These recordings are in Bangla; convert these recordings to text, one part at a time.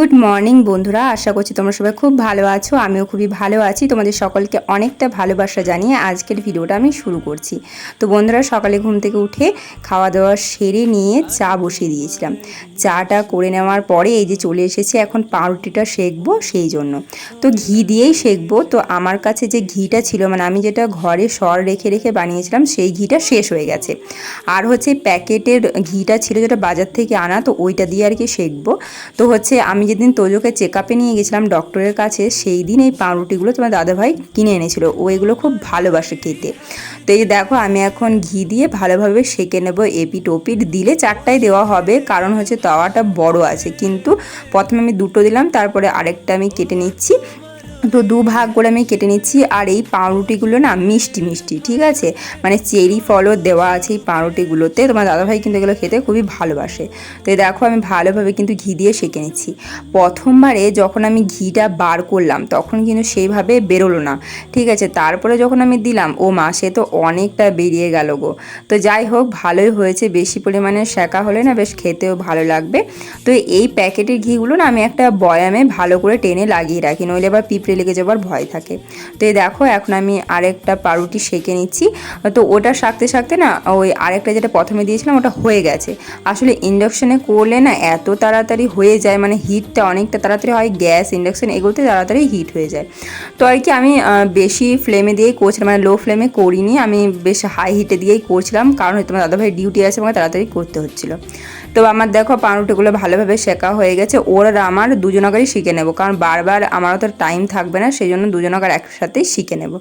গুড মর্নিং বন্ধুরা। আশা করছি তোমরা সবাই খুব ভালো আছো, আমিও খুবই ভালো আছি। তোমাদের সকলকে অনেকটা ভালোবাসা জানিয়ে আজকের ভিডিওটা আমি শুরু করছি। তো বন্ধুরা, সকালে ঘুম থেকে উঠে খাওয়া দাওয়া সেরে নিয়ে চা বসিয়ে দিয়েছিলাম। চাটা করে নেওয়ার পরে এই যে চলে এসেছি, এখন পাউরুটিটা সেকবো সেই জন্য। তো ঘি দিয়েই সেকবো। তো আমার কাছে যে ঘিটা ছিল মানে আমি যেটা ঘরে সর রেখে রেখে বানিয়েছিলাম, সেই ঘিটা শেষ হয়ে গেছে। আর হচ্ছে প্যাকেটের ঘিটা ছিল যেটা বাজার থেকে আনা, তো ওইটা দিয়ে আর কি সেকবো। তো হচ্ছে আমি যেদিন তোজোকে চেক আপে নিয়ে গেছিলাম ডক্টরের কাছে, সেই দিন এই পাউরুটিগুলো তোমার দাদাভাই কিনে এনেছিল। ও এগুলো খুব ভালোবাসে খেতে। তো এই যে দেখো, আমি এখন ঘি দিয়ে ভালোভাবে সেঁকে নেব এপিট ওপিট দিলে চারটাই দেওয়া হবে, কারণ হচ্ছে তাওয়াটা বড় আছে। কিন্তু প্রথমে আমি দুটো দিলাম, তারপরে আরেকটা আমি কেটে নিচ্ছি। তো দু ভাগ করে আমি কেটে নিচ্ছি, আর এই পাউরুটিগুলো না মিষ্টি মিষ্টি, ঠিক আছে? মানে চেরি ফলও দেওয়া আছে এই পাউরুটিগুলোতে। তোমার দাদাভাই কিন্তু এগুলো খেতে খুবই ভালোবাসে। তো দেখো, আমি ভালোভাবে কিন্তু ঘি দিয়ে সেঁকে নিচ্ছি। প্রথমবারে যখন আমি ঘিটা বার করলাম, তখন কিন্তু সেইভাবে বেরোলো না, ঠিক আছে? তারপরে যখন আমি দিলাম, ও মা, সে তো অনেকটা বেরিয়ে গেল গো। তো যাই হোক, ভালোই হয়েছে। বেশি পরিমাণে শেঁকা হলে না বেশ খেতেও ভালো লাগবে। তো এই প্যাকেটের ঘিগুলো না আমি একটা বয়ামে ভালো করে টেনে লাগিয়ে রাখি, নইলে আবার পিঁপড়ে লেগে যাবার ভয় থাকে। তো এই দেখো, এখন আমি আরেকটা পাউরুটি সেঁকে নিচ্ছি। তো ওটা শাকতে শাকতে না, ওই আরেকটা যেটা প্রথমে দিয়েছিলাম, ওটা হয়ে গেছে। আসলে ইন্ডাকশনে করলে না এত তাড়াতাড়ি হয়ে যায় মানে হিটটা অনেকটা তাড়াতাড়ি হয় গ্যাস ইন্ডাকশন এগুলোতে তাড়াতাড়ি হিট হয়ে যায়। তো আর কি আমি বেশি ফ্লেমে দিয়েই করছিলাম মানে লো ফ্লেমে করিনি। আমি বেশ হাই হিটে দিয়েই করছিলাম, কারণ হয়তো আমার দাদাভাই ডিউটি আছে, আমাকে তাড়াতাড়ি করতে হচ্ছিল। তো আমার দেখো পাউরুটিগুলো ভালোভাবে শেখা হয়ে গেছে। ওর আর আমার দুজনকারই শিখে নেব। কারণ বারবার আমারও তো টাইম থাকবে না সেই জন্য দুজনকার একসাথেই শিখে নেব।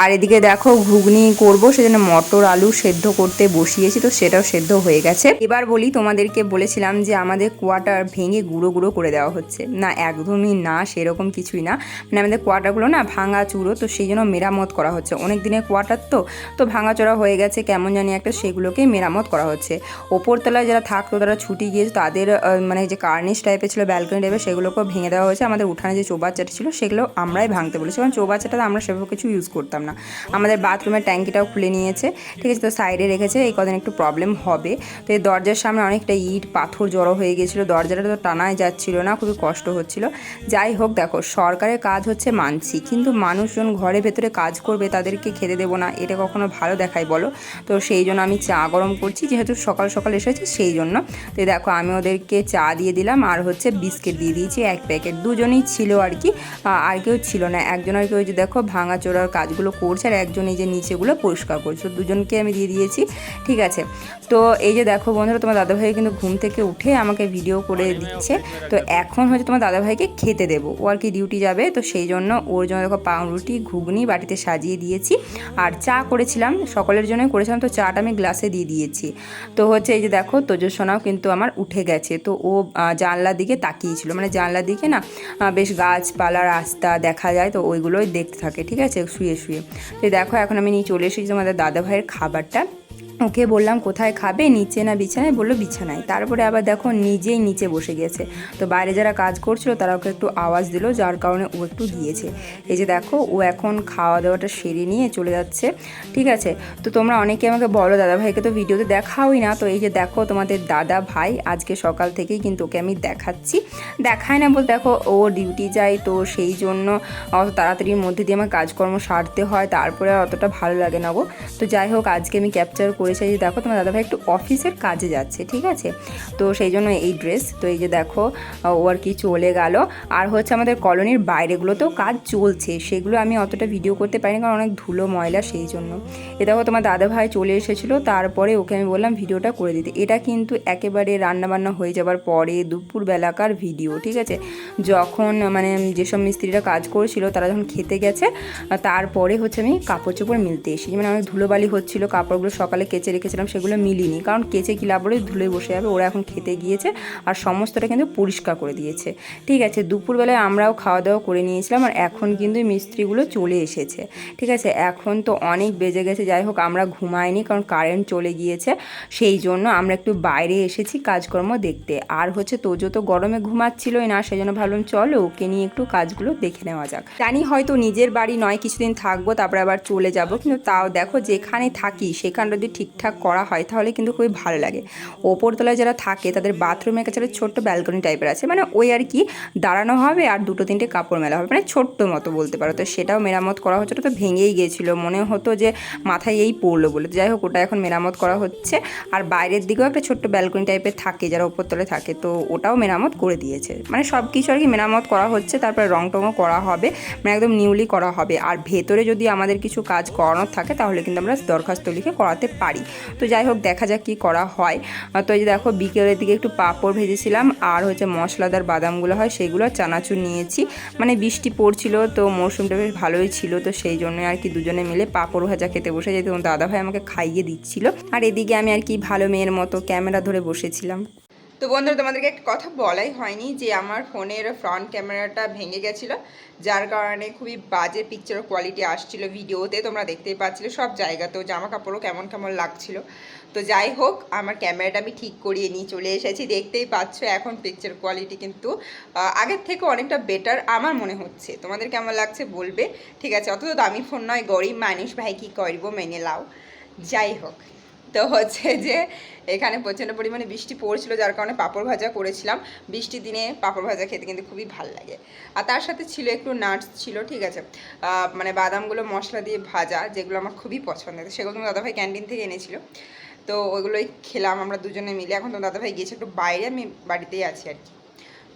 আর এদিকে দেখো ঘুগনি করব, সেজন্য মটর আলু সেদ্ধ করতে বসিয়েছি, তো সেটাও সেদ্ধ হয়ে গেছে। এবার বলি, তোমাদেরকে বলেছিলাম যে আমাদের কোয়াটার ভেঙে গুঁড়ো গুঁড়ো করে দেওয়া হচ্ছে। না, একদমই না, সেরকম কিছুই না। মানে আমাদের কোয়াটারগুলো না ভাঙা চুরো তো সেই জন্য মেরামত করা হচ্ছে। অনেক দিনের কোয়াটার তো তো ভাঙাচোরা হয়ে গেছে, কেমন জানি একটা সেগুলোকে মেরামত করা হচ্ছে। ওপরতলায় যারা থাকতো তারা ছুটি গিয়েছে, তাদের মানে যে কার্নিশ টাইপের ছিল ব্যালকনি টাইপের সেগুলোকেও ভেঙে দেওয়া হয়েছে। আমাদের উঠানে যে চৌবাচ্চাটা ছিল, সেগুলো আমরাই ভাঙতে বলেছি। কারণ চৌবাচ্চাটা আমরা সেভাবে কিছু ইউজ করতাম না। আমাদের বাথরুমের ট্যাঙ্কিটাও খুলে নিয়েছে। ঠিক আছে, তো সাইডে রেখেছে, এই কদিন একটু প্রবলেম হবে। তো এই দরজার সামনে অনেকটা ইট, পাথর জড়ো হয়ে গেছিল দরজাটা তো টানাই যাচ্ছিল না, খুবই কষ্ট হচ্ছিল। যাই হোক, দেখো, সরকারের কাজ হচ্ছে মানছি। কিন্তু মানুষজন ঘরে ভেতরে কাজ করবে, তাদেরকে খেতে দেবো না। এটা কখনো ভালো দেখায়, বলো। তো সেই জন্য আমি চা গরম করছি। যেহেতু সকাল সকাল এসেছে, সেই জন্য। তো দেখো আমি ওদেরকে চা দিয়ে দিলাম আর হচ্ছে বিস্কিট দিয়ে দিয়েছি এক প্যাকেট। দুজনেই ছিল আর কি আর কেউ ছিল না। একজন আর কি ওই যে দেখো ভাঙা চোরার কাজগুলো করছে আর একজন এই যে নিচেগুলো পরিষ্কার করছে। দুজনকে আমি দিয়ে দিয়েছি ঠিক আছে? তো এই যে দেখো বন্ধুরা তোমার দাদাভাই কিন্তু ঘুম থেকে উঠে আমাকে ভিডিও করে দিচ্ছে। তো এখন হচ্ছে তোমার দাদাভাইকে খেতে দেবো। ও আর কি ডিউটি যাবে তো সেই জন্য ওর জন্য দেখো পাউরুটি ঘুগনি বাটিতে সাজিয়ে দিয়েছি। আর চা করেছিলাম সকলের জন্যই করেছিলাম তো চাটা আমি গ্লাসে দিয়ে দিয়েছি। তো হচ্ছে এই যে দেখো তোজস্বনাও কিন্তু আমার উঠে গেছে। তো ও জানলার দিকে তাকিয়েছিল। মানে জানলার দিকে না বেশ গাছপালা, রাস্তা দেখা যায়, তো ওইগুলোই দেখতে থাকে, ঠিক আছে? শুয়ে শুয়ে। তো দেখো, এখন আমি নিয়ে চলে এসেছি তোমাদের দাদা ভাইয়ের খাবারটা। ওকে বললাম, কোথায় খাবে? নিচে না বিছানায়? বলল, বিছানায়। তারপরে আবার দেখো নিজেই নিচে বসে গেছে। তো বাইরে যারা কাজ করছিল, তারা ওকে একটু আওয়াজ দিল, যার কারণে ও একটু দিয়েছে এই যে দেখো, ও এখন খাওয়া দাওয়াটা সেরে নিয়ে চলে যাচ্ছে। ঠিক আছে? তো তোমরা অনেকে আমাকে বলো দাদা ভাইকে তো ভিডিওতে দেখাওই না। তো এই যে দেখো, তোমাদের দাদা ভাই আজকে সকাল থেকেই কিন্তু ওকে আমি দেখাচ্ছি। দেখায় না বলতে দেখো, ও ডিউটি যায়, তো সেই জন্য অত তাড়াতাড়ির মধ্যে দিয়ে আমার কাজকর্ম সারতে হয়। তারপরে অতটা ভালো লাগে না গো। তো যাই হোক, আজকে আমি ক্যাপচার এই যে দেখো, তোমার দাদাভাই একটু অফিসের কাজে যাচ্ছে, ঠিক আছে? তো সেই জন্য এই ড্রেস তো এই যে দেখো ও আর কি চলে গেল। আর হচ্ছে আমাদের কলোনির বাইরেগুলোতেও কাজ চলছে, সেগুলো আমি অতটা ভিডিও করতে পারিনি, কারণ অনেক ধুলো ময়লা সেই জন্য। এ দেখো, তোমার দাদাভাই চলে এসেছিল, তারপরে ওকে আমি বললাম ভিডিওটা করে দিতে। এটা কিন্তু একেবারে রান্নাবান্না হয়ে যাবার পরে দুপুরবেলাকার ভিডিও ঠিক আছে? যখন মানে যেসব মিস্ত্রিরা কাজ করেছিল, তারা যখন খেতে গেছে তারপরে হচ্ছে আমি কাপড় চোপড় মিলতে এসেছি। মানে অনেক ধুলোবালি হচ্ছিল, কাপড়গুলো সকালে কেচে রেখেছিলাম সেগুলো মিলিনি। কারণ কেচে কি লাভ বলে ধুলোয় বসে যাবে, ওরা এখন খেতে গিয়েছে আর সমস্তটা কিন্তু পরিষ্কার করে দিয়েছে। ঠিক আছে, দুপুরবেলায় আমরাও খাওয়া দাওয়া করে নিয়েছিলাম আর এখন কিন্তু মিস্ত্রিগুলো চলে এসেছে। ঠিক আছে, এখন তো অনেক বেজে গেছে, যাই হোক আমরা ঘুমাইনি কারণ কারেন্ট চলে গিয়েছে, সেই জন্য আমরা একটু বাইরে এসেছি কাজকর্ম দেখতে। আর হচ্ছে তোজো তো গরমে ঘুমাচ্ছিলই না, সেই জন্য ভাবলাম চলো ওকে নিয়ে একটু কাজগুলো দেখে নেওয়া যাক। জানি হয়তো নিজের বাড়ি নয়, কিছুদিন থাকব, তারপরে আবার চলে যাব, কিন্তু তাও দেখো যেখানে থাকি, সেখানটা যদি ঠিক ঠিকঠাক করা হয়, তাহলে কিন্তু খুবই ভালো লাগে। ওপরতলায় যারা থাকে, তাদের বাথরুমের কাছে একটা ছোট্ট ব্যালকনি টাইপের আছে। মানে ওই আর কি, দাঁড়ানো হবে আর দুটো তিনটে কাপড় মেলা হবে। মানে ছোট্ট মতো বলতে পারো। তো সেটাও মেরামত করা হচ্ছে। তো ভেঙেই গিয়েছিল। মনে হতো যে মাথায় এই পড়ল বলে। যাই হোক, ওটা এখন মেরামত করা হচ্ছে। আর বাইরের দিকেও একটা ছোট্ট ব্যালকনি টাইপের থাকে, যারা ওপরতলায় থাকে। তো ওটাও মেরামত করে দিয়েছে। মানে সব কিছু আর কি মেরামত করা হচ্ছে। তারপরে রং টংও করা হবে। মানে একদম নিউলি করা হবে। আর ভেতরে যদি আমাদের কিছু কাজ করানোর থাকে, তাহলে কিন্তু আমরা দরখাস্ত লিখে করাতে পারি। তো যাই হোক, দেখা যাক কী করা হয়। তো এই যে দেখো, বিকেলের দিকে একটু পাঁপড় ভেজেছিলাম, আর হচ্ছে মশলাদার বাদামগুলো হয়, সেগুলো চানাচুর নিয়েছি। মানে বৃষ্টি পড়ছিল, তো মৌসুমটা বেশ ভালোই ছিল, তো সেই জন্য আর কি দুজনে মিলে পাঁপড় ভাজা খেতে বসে যেত দাদা ভাই আমাকে খাইয়ে দিচ্ছিল। আর এদিকে আমি আর কি ভালো মেয়ের মতো ক্যামেরা ধরে বসেছিলাম। তো বন্ধুরা, তোমাদেরকে একটা কথা বলাই হয়নি যে আমার ফোনের ফ্রন্ট ক্যামেরাটা ভেঙে গেছিল, যার কারণে খুবই বাজে পিকচার কোয়ালিটি আসছিল ভিডিওতে তোমরা দেখতেই পাচ্ছিলে সব জায়গাতেও জামা কাপড়ও কেমন কেমন লাগছিল। তো যাই হোক, আমার ক্যামেরাটা আমি ঠিক করিয়ে নিয়ে চলে এসেছি, দেখতেই পাচ্ছ এখন পিকচার কোয়ালিটি কিন্তু আগের থেকে অনেকটা বেটার আমার মনে হচ্ছে। তোমাদের কেমন লাগছে বলবে? ঠিক আছে অত দামি ফোন নয়, গরিব মানুষ, ভাই কী করব মেনে লাও যাই হোক। তো হচ্ছে যে এখানে প্রচণ্ড পরিমাণে বৃষ্টি পড়ছিল, যার কারণে পাঁপড় ভাজা করেছিলাম। বৃষ্টির দিনে পাঁপড় ভাজা খেতে কিন্তু খুবই ভালো লাগে। আর তার সাথে ছিল একটু নাটস ছিল, ঠিক আছে? মানে বাদামগুলো মশলা দিয়ে ভাজা, যেগুলো আমার খুবই পছন্দের সেগুলো তোমার দাদাভাই ক্যান্টিন থেকে এনেছিলো। তো ওইগুলোই খেলাম আমরা দুজনে মিলে। এখন তো দাদাভাই গিয়েছে একটু বাইরে, আমি বাড়িতেই আছি আর কি।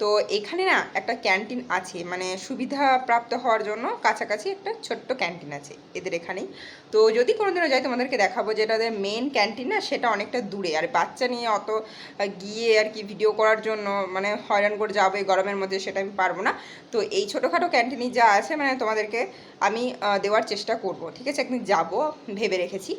তো এখানে না একটা ক্যান্টিন আছে মানে সুবিধা প্রাপ্ত হওয়ার জন্য কাছাকাছি একটা ছোট্ট ক্যান্টিন আছে এদের এখানেই। তো যদি কোনোদিনও যাই তোমাদেরকে দেখাবো যে এটাদের মেন ক্যান্টিন না, সেটা অনেকটা দূরে। আর বাচ্চা নিয়ে অত গিয়ে আর কি ভিডিও করার জন্য মানে হয়রান করে যাব এই গরমের মধ্যে সেটা আমি পারব না। তো এই ছোটোখাটো ক্যান্টিনই যা আছে মানে তোমাদেরকে আমি দেওয়ার চেষ্টা করব। ঠিক আছে? একদিন যাব, ভেবে রেখেছি।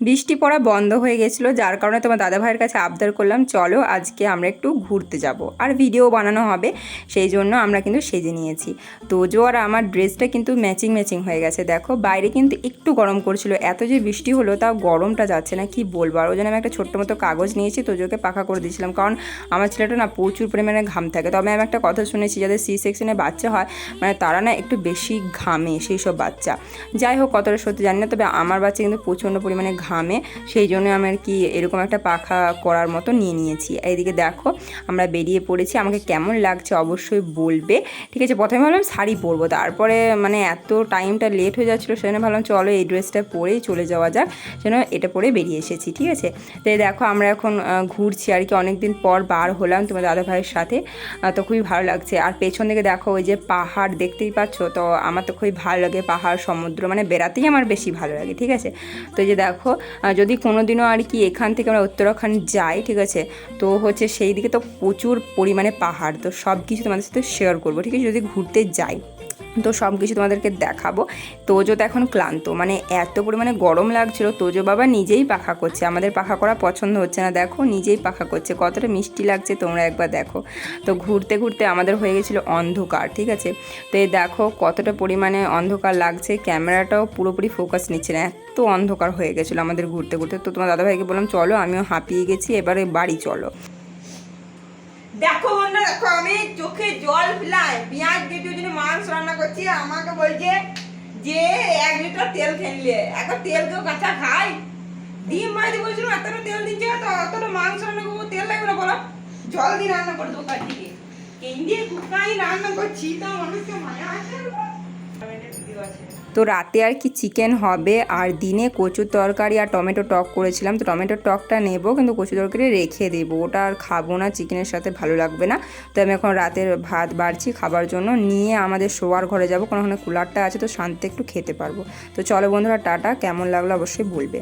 বৃষ্টি পড়া বন্ধ হয়ে গেছিল, যার কারণে তোমার দাদা ভাইয়ের কাছে আবদার করলাম, চলো আজকে আমরা একটু ঘুরতে যাব। আর ভিডিও বানানো হবে, সেই জন্য আমরা কিন্তু সেজে নিয়েছি। তোজো আর আমার ড্রেসটা কিন্তু ম্যাচিং ম্যাচিং হয়ে গেছে, দেখো। বাইরে কিন্তু একটু গরম করছিল, এত যে বৃষ্টি হলো, তাও গরমটা যাচ্ছে না, কি বলব? আর ওই জন্য আমি একটা ছোট্ট মতো কাগজ নিয়েছি, তোজোকে পাখা করে দিয়েছিলাম, কারণ আমার ছেলেটা না প্রচুর পরিমাণে ঘাম থাকে। তবে আমি একটা কথা শুনেছি, যাদের সি সেকশনে বাচ্চা হয় মানে তারা না একটু বেশি ঘামে, সেই সব বাচ্চা। যাই হোক, কতটা সত্যি জানি না, তবে আমার বাচ্চা কিন্তু প্রচণ্ড পরিমাণে ঘামে সেই জন্য আমি আর কি এরকম একটা পাখা করার মতো নিয়ে নিয়েছি। এইদিকে দেখো, আমরা বেরিয়ে পড়েছি। আমাকে কেমন লাগছে অবশ্যই বলবে। ঠিক আছে, প্রথমে ভাবলাম শাড়ি পরবো, তারপরে মানে এত টাইমটা লেট হয়ে যাচ্ছিল সেজন্য ভাবলাম চলো এই ড্রেসটা পরেই চলে যাওয়া যাক সেজন্য এটা পরে বেরিয়ে এসেছি, ঠিক আছে? তো দেখো, আমরা এখন ঘুরছি আর কি, অনেকদিন পর বার হলাম তোমার দাদা ভাইয়ের সাথে তো খুবই ভালো লাগছে। আর পেছন দিকে দেখো, ওই যে পাহাড় দেখতেই পাচ্ছ, তো আমার তো খুবই ভালো লাগে পাহাড়, সমুদ্র মানে বেড়াতেই আমার বেশি ভালো লাগে, ঠিক আছে? তো এই যে দেখো যদি কোনো দিনও আর কি এখান থেকে আমরা উত্তরাখণ্ড যাই, ঠিক আছে, তো হচ্ছে সেই দিকে তো প্রচুর পরিমাণে পাহাড়, তো সব কিছু তোমাদের সাথে শেয়ার করব, ঠিক আছে? যদি ঘুরতে যাই। তো সব কিছু তোমাদেরকে দেখাবো। তোজো তো এখন ক্লান্ত মানে এত পরিমাণে গরম লাগছিল, তোজো বাবা নিজেই পাখা করছে। আমাদের পাখা করা পছন্দ হচ্ছে না, দেখো নিজেই পাখা করছে, কতটা মিষ্টি লাগছে তোমরা একবার দেখো। তো ঘুরতে ঘুরতে আমাদের হয়ে গেছিল অন্ধকার, ঠিক আছে? তো এই দেখো কতটা পরিমাণে অন্ধকার লাগছে, ক্যামেরাটাও পুরোপুরি ফোকাস নিচ্ছে না, এত অন্ধকার হয়ে গেছিল আমাদের ঘুরতে ঘুরতে। তো তোমার দাদাভাইকে বললাম, চলো আমিও হাঁপিয়ে গেছি, এবারে বাড়ি চলো। দেখো বন্ধু দেখো, আমি চোখে জল ফেলাই, পেঁয়াজ দিয়ে জন্য মাংস রান্না করছি, আমাকে বলছে যে এক লিটার তেল ফেললে এখন তেল কেউ কাঁচা খাই ডিম মাঝে বলছিল, এতটা তেল দিচ্ছে তো অতটা মাংস রান্না করব, তেল লাগবে না, বলো। জল দিয়ে রান্না করে দেবো কাজ থেকে। কেন্দ্রে কুকাই রান্না করছি, তো মানুষকে মায়া আছে ভিডিও আছে তো রাতে আর কি চিকেন হবে আর দিনে কচুর তরকারি আর টমেটো টক করেছিলাম। তো টমেটো টকটা নেব, কিন্তু কচু তরকারি রেখে দেবো। ওটা আর খাব না, চিকেনের সাথে ভালো লাগবে না। তো আমি এখন রাতের ভাত বাড়ছি খাবার জন্য। নিয়ে আমাদের শোয়ার ঘরে যাব, কারণ ওখানে কুলারটা আছে, তো শান্তি একটু খেতে পারব। তো চলো বন্ধুরা, টাটা। কেমন লাগল অবশ্যই বলবে।